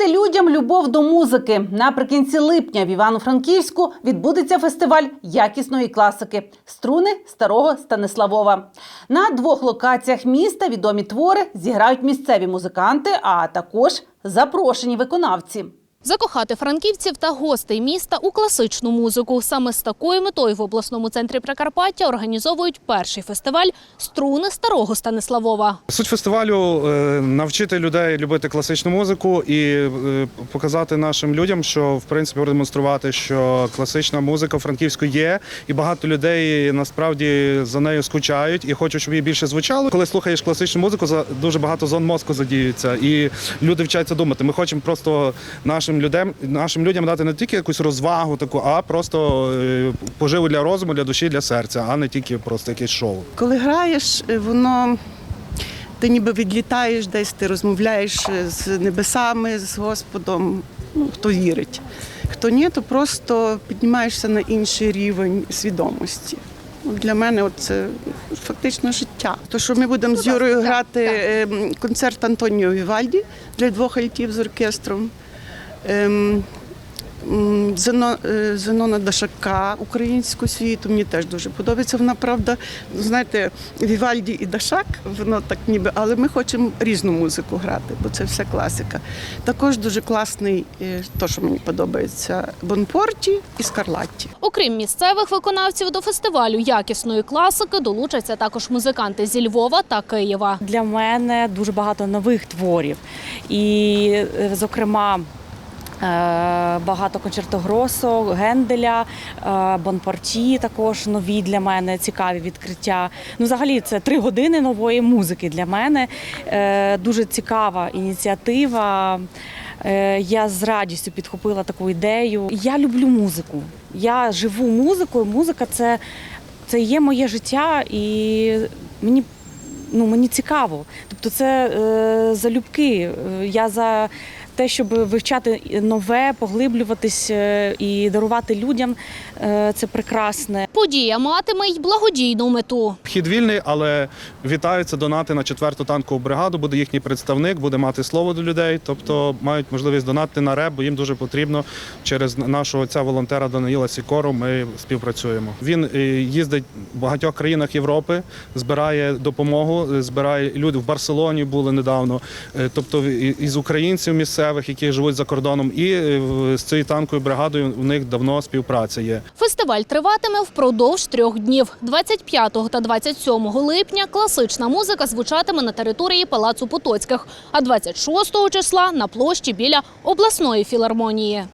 Привити людям любов до музики. Наприкінці липня в Івано-Франківську відбудеться фестиваль якісної класики струни старого Станиславова. На двох локаціях міста відомі твори зіграють місцеві музиканти, а також запрошені виконавці. Закохати франківців та гостей міста у класичну музику. Саме з такою метою в обласному центрі Прикарпаття організовують перший фестиваль Струни старого Станиславова. Суть фестивалю е, навчити людей любити класичну музику і е, показати нашим людям, що в принципі продемонструвати, що класична музика в Франківську є, і багато людей насправді за нею скучають і хочуть, щоб її більше звучало. Коли слухаєш класичну музику, дуже багато зон мозку задіються, і люди вчаться думати. Ми хочемо просто нашим людям, нашим людям дати не тільки якусь розвагу, таку, а просто е, поживу для розуму, для душі, для серця, а не тільки просто якесь шоу. Коли граєш, е, воно ти ніби відлітаєш десь, ти розмовляєш е, з небесами, з Господом. Ну, хто вірить. Хто ні, то просто піднімаєшся на інший рівень свідомості. Для мене це фактично життя. То, що ми будемо з Юрою грати е, концерт Антоніо Вівальді для двох альтів з оркестром. Ем, Зено, е, Зенона Дашака українську світу. Мені теж дуже подобається. Вона правда, знаєте, Вівальді і Дашак, воно так ніби, але ми хочемо різну музику грати, бо це все класика. Також дуже класний, е, то, що мені подобається, Бонпорті і Скарлатті. Окрім місцевих виконавців до фестивалю якісної класики долучаться також музиканти зі Львова та Києва. Для мене дуже багато нових творів. І, е, зокрема, багато концертогросо, Генделя, е, Бонпорті також нові для мене цікаві відкриття. Ну, взагалі, це три години нової музики для мене. Е, Дуже цікава ініціатива. Е, Я з радістю підхопила таку ідею. Я люблю музику. Я живу музикою. Музика це, це є моє життя, і мені ну мені цікаво. Тобто, це е, залюбки. Е, Я за те, щоб вивчати нове, поглиблюватись е, і дарувати людям. Е, це прекрасне. Подія матиме й благодійну мету. Вхід вільний, але вітаються донати на четверту танкову бригаду. Буде їхній представник, буде мати слово до людей. Тобто мають можливість донати на РЕБ, бо їм дуже потрібно. Через нашого отця волонтера Даниїла Сікору ми співпрацюємо. Він е, їздить в багатьох країнах Європи, збирає допомогу, збирає люди в Барселоні були недавно. Тобто із українців місцевих, які живуть за кордоном, і е, з цією танковою бригадою у них давно співпраця є. Фестиваль триватиме впродовж трьох днів. 25 та 27 липня класична музика звучатиме на території Палацу Потоцьких, а 26 числа на площі біля обласної філармонії.